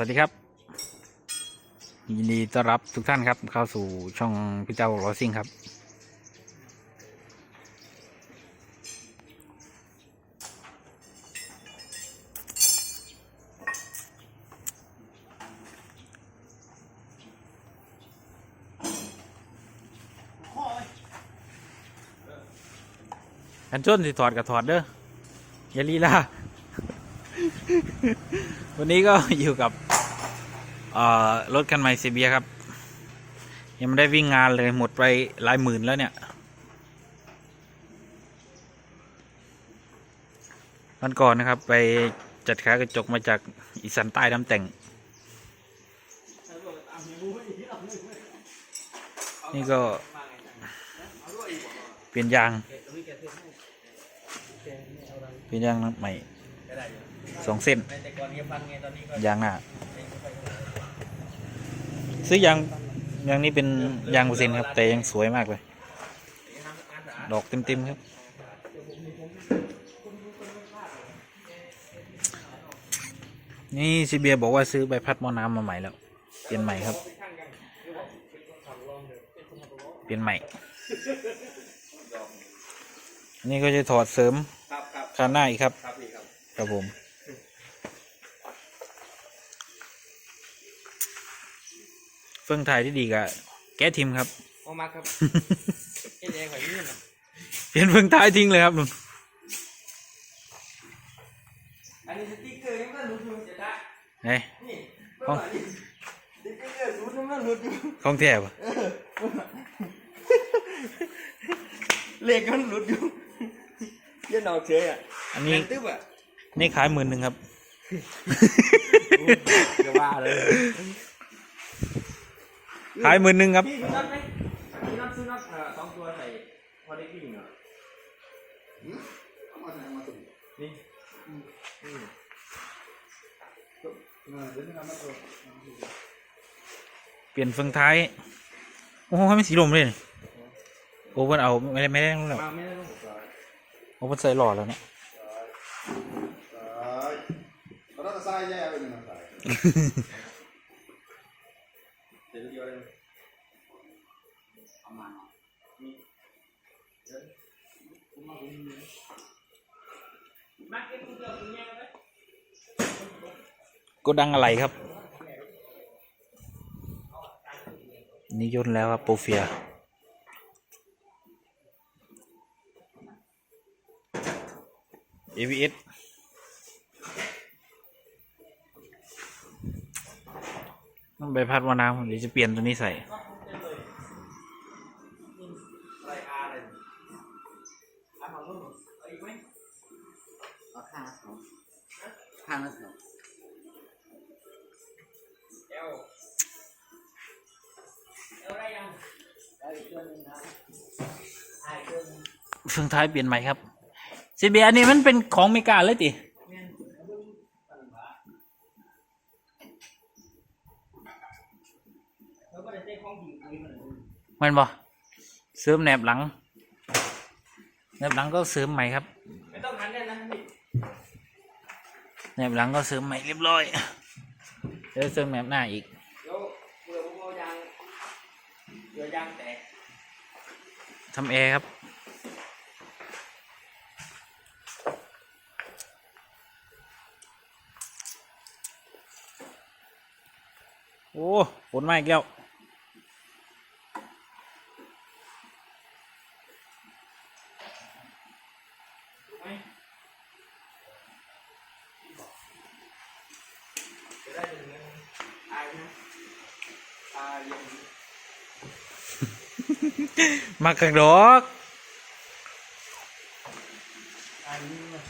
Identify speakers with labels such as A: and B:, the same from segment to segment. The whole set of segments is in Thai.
A: วัสดีครับ ยินดีต้อนรับทุกท่านครับ เข้าสู่ช่องพี่เจ้ารอซิ่งครับกันชนสิถอดกับถอดเด้ออย่าลีลา วันนี้ก็อยู่กับ รถคันใหม่เซเบียครับ ยังไม่ได้วิ่งงานเลยหมดไปหลายหมื่นแล้วเนี่ย วันก่อนนะครับ ไปจัดขากระจกมาจากอีสานใต้น้ำแต่ง นี่ก็ เปลี่ยนยาง เปลี่ยนยางใหม่สองเส้นยางหน้า ซื้อยางยางนี้เป็นยางเปอร์เซ็นต์ครับ แต่ยังสวยมากเลย ดอกเต็มๆครับ นี่ซีเบียบอกว่าซื้อใบพัดหม้อน้ำมาใหม่แล้ว เปลี่ยนใหม่ครับ เปลี่ยนใหม่อันนี่ก็จะถอดเสริม
B: ครับครับ
A: คานหน้าอีกครับ
B: ครับพี่ครับ
A: ครับผม เฟื่องไทยที่ดีกับแก้ทิมครับ
B: โอ้มาครับเอ๊ะแดงแบบนี้น่ะ
A: เปลี่ยนเฟื่องไทยทิ้งเลยครับลุง
B: อันนี้สติ๊กเกอร์ยังไม่หลุดอยู่เสียดาย
A: เฮ้ย
B: นี่
A: ของ
B: เบิ่งหน่อยดิสติ๊กเกอร์หลุดยังไม่หลุดอยู่
A: ของแท้ปะ
B: เลขมันหลุดอยู่เยันออกเฉยอะ
A: อันนี้
B: แม่ตึ๊บอะ
A: นี่ขายหมื่นหนึ่งครับ
B: จะว่าเลย
A: ขายหมื่นหนึ่งครับ
B: พี่มีน็อตไหมมีน็อตซื้อน็อตเอ่อสองตัวใส่พอได้วิ่งเหรอนี่อืม
A: เปลี่ยนเฟืองท้าย โอ้โหไม่สีลมเลยนี่โอ้เพิ่นเอาไม่ได้ไม่ได้รู้หรอก
B: มาไม่ได้ลง
A: โอ้เพิ่นใส่หล่อแล้วเนี่ย
C: Però da sai lei aveva una sai.
B: เดี๋ยวเดียวเลยเอามานี่เดี๋ยวมาดูนี่มาเก็บตัวเดียวตัวเนี้ยไว้
A: โกดังอะไรครับ นี่ย่นแล้วครับโปรเฟีย AVS ต้องไปพัดวาน้ำเดี๋ยวจะเปลี่ยนตัวนี้ใส่
B: อะไรอาอะไรอาของรุ่นเอาอีกไหม
D: เอาข้างละสอง
B: เฟื
A: องท้ายเปลี่ยนใหม่ครับ CBR อันนี้มันเป็นของเมกาเลยตี
B: มัน
A: บ่เสริมแหนบหลังแหนบหลังก็เสริมใหม่ครับ
B: ไม่ต้องหันได้นะ
A: แหนบหลังก็เสริมใหม่เรียบร้อยเดี๋ยวเสริมแหนบหน้าอีก
B: เดี๋ยวเผื่อผมยางเดี๋ยวยางแตก
A: ทำแอร์ครับ โอ้ฝนมาอีกแล้ว
B: ไหมจะได้เป็นเงินอายนะตาเรียน
A: มากระดอก
B: อายนี่นะ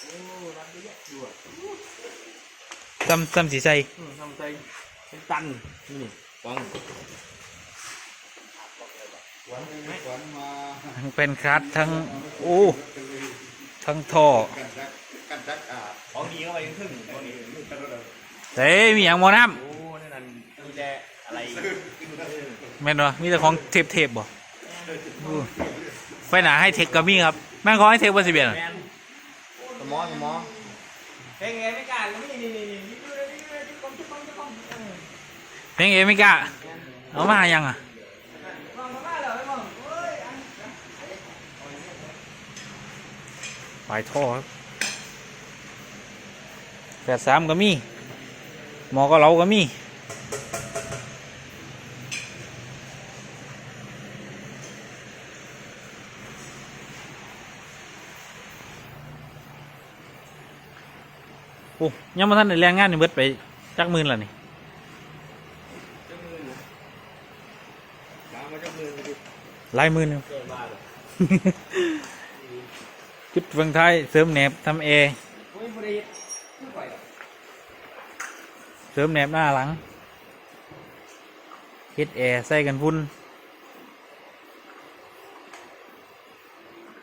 B: โอ้รับได้เยอะอยู่อะ
A: ซ้ำซ้ำสีใส
B: อืมทำใจเป็นตันนี่ฟัง
C: Quán quán mà
A: ทั้งเป็นคลัดทั้ง โอ้ ทั้งท่อ
C: cắn rác cắn rác à
B: ของดีเข้าไปครึ่งของดีครึ่ง
A: เฮ้ยมีอย่างหมอน้
B: โอ้นั่นนั่นกุญแจอะไรำ
A: แม่นวะมีแต่ของเทปเทปๆบ่อู้ไฟหนาให้เทคกับมี่ครับ แม่งขอให้เทคบนสิเบียน
B: แมน
C: สมองสมอง
B: เพลงไงไม่กล้าก็ไม่นี่นี่นี่นี่ดูเลยนี่ดูเลยที่กองที่กองที่กองเออ
A: เพลงเอไม่กล้าเอามายังอะ
B: ลองมาบ้านเหรอไม่มองเฮ้ยอัน
A: ปลายท่อครับ แปดสามก็มีหมอก็เราก็มีโอ้ยังมาท่านในแรงงานนี่เบิดไปจักหมื่นแล้วนี่
B: เจ้ามืออยู่ตามมาเจ้ามือมาดิ
A: หลายหมื่นครับ
B: เกินบ้าเลย
A: จุดเฟืองท้ายเสริมแหนบทำเอ
B: โอ้ยบริษัทไม่ไหวหรอก
A: เสริมแหนบหน้าหลังเฮ็ดแอร์ใส่กันพุ่น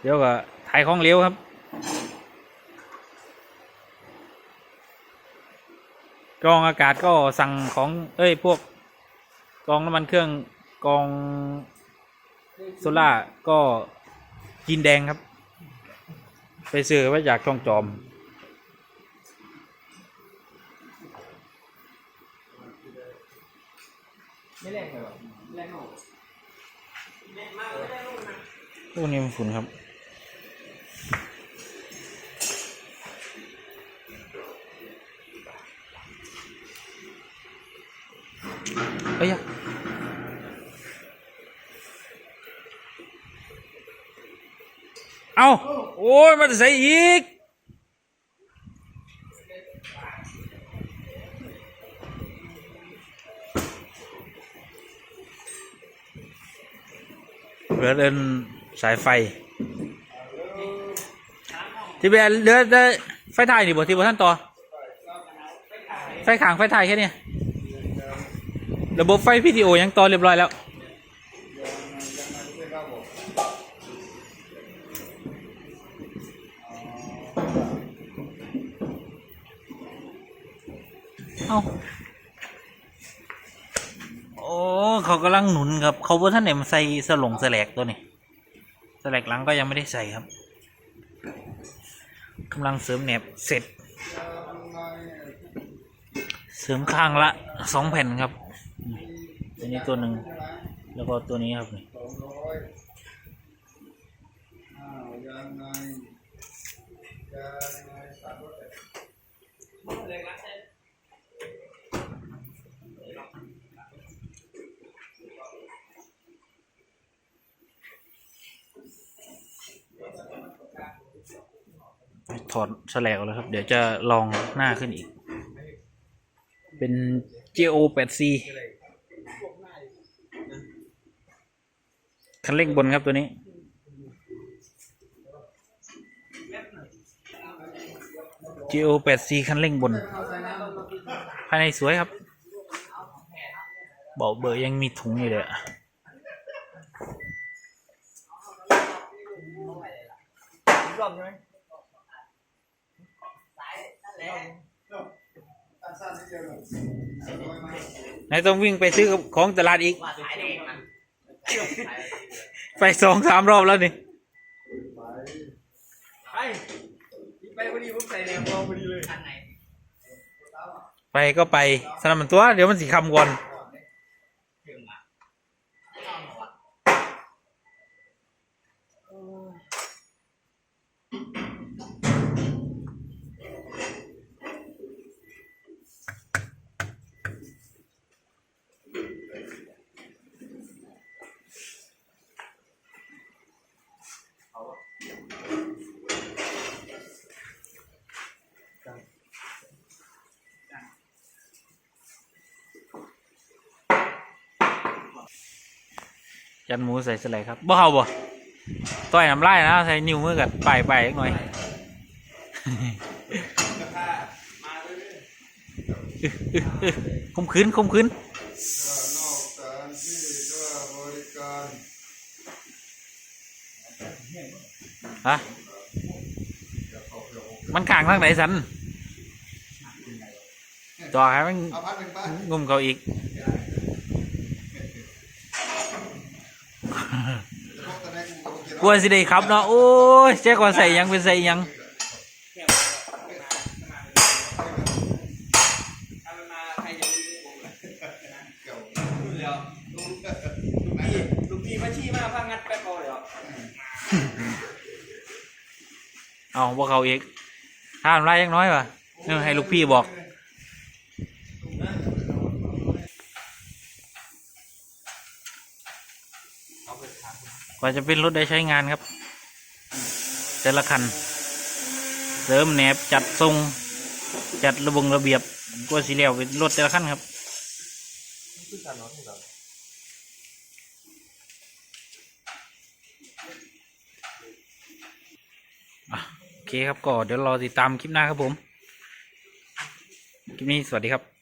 A: เดี๋ยวก็ถ่ายของเหลวครับกรองอากาศก็สั่งของเอ้ยพวกกองน้ำมันเครื่องกองโซล่าก็กินแดงครับ ไปซื้อไว้จากช่องจอม
B: ไม่แรงเลยหรอแรงหรอแรงมากไม่ได้ลูกนะ
A: พวกนี้มันฝุ่นครับเอ้ยอะเอาโอ้ยมันจะใส่อีก เหลือเดินสายไฟ ที่เป็นเหลือได้ไฟถ่ายนี่บ่ที่บ่ท่านต่อ ไฟขางไฟถ่ายแค่เนี้ยระบบไฟพีดีโอยังต่อเรียบร้อยแล้วเอา กำลังหนุนครับ เขาบ่ท่านไหนมาใส่สลงสแลกตัวนี้สแลกหลังก็ยังไม่ได้ใส่ครับกำลังเสริมแหนบเสร็จ เสริมข้างละสองแผ่นครับอืมตัวนี้ตัวหนึ่งแล้วก็ตัวนี้ครับนี่
C: สองร้อยอ้าวยังไงยังไงสามร้อยแปดสิบ
A: ถอดแสลกแล้วครับ เดี๋ยวจะลองหน้าขึ้นอีก เป็น GO 8 C คันเร่งบนครับตัวนี้ GO 8 C คันเร่งบน ภายในสวยครับ เบาเบอร์ยังมีถุงอยู่เลย
B: รอบใช่ไหม
C: ตั้งสั้นนิดเดียวหนึ่งร้อยไหม
A: ไหนต้องวิ่งไปซื้อของตลาดอีกไปสองสามรอบแล้วนี่
B: ไปไปพอดีผมใส่แนวมองพอดีเลย อันไหน
A: ไปก็ไปสนับมันตัว เดี๋ยวมันสีคำก่อน ยันหมูใส่สไลด์ครับบ่เอาบ่ต่อยน้ำลายนะใส่นิ้วมือกับปไปอีกหน่อยคมคืนคมคืน
C: นอกสถานที่ก็บริการ
A: ฮะมันข้างทางไหนสันต่อให้มัน
C: เอาพันหนึ่งป้างุ
A: มเขาอีก
C: พว กตอนนี้กูก็เก็บ
A: กลัวสิได้ครับเนาะโอ้ยแจ๊กว่าใส่หยังเป็นใส่หยัง
B: แค่มาถ้ามันมาใครจะรู้ผมเลย
C: เก่า
B: รู้แล้วลูกพี่ลูกพี่มาชี้มาพังงัดแป๊บเอาเลยเหรอ
A: เอาพวกเขาอีกห้ามไล่ยังน้อยวะเนี่ยให้ลูกพี่บอก ว่าจะเป็นรถได้ใช้งานครับ แต่ละคัน เสริมแหนบจัดทรง จัดระบงระเบียบกว่าสีเหลวเป็นรถแต่ละคันครับโอเคครับก็เดี๋ยวรอติดตามคลิปหน้าครับผม คลิปนี้สวัสดีครับ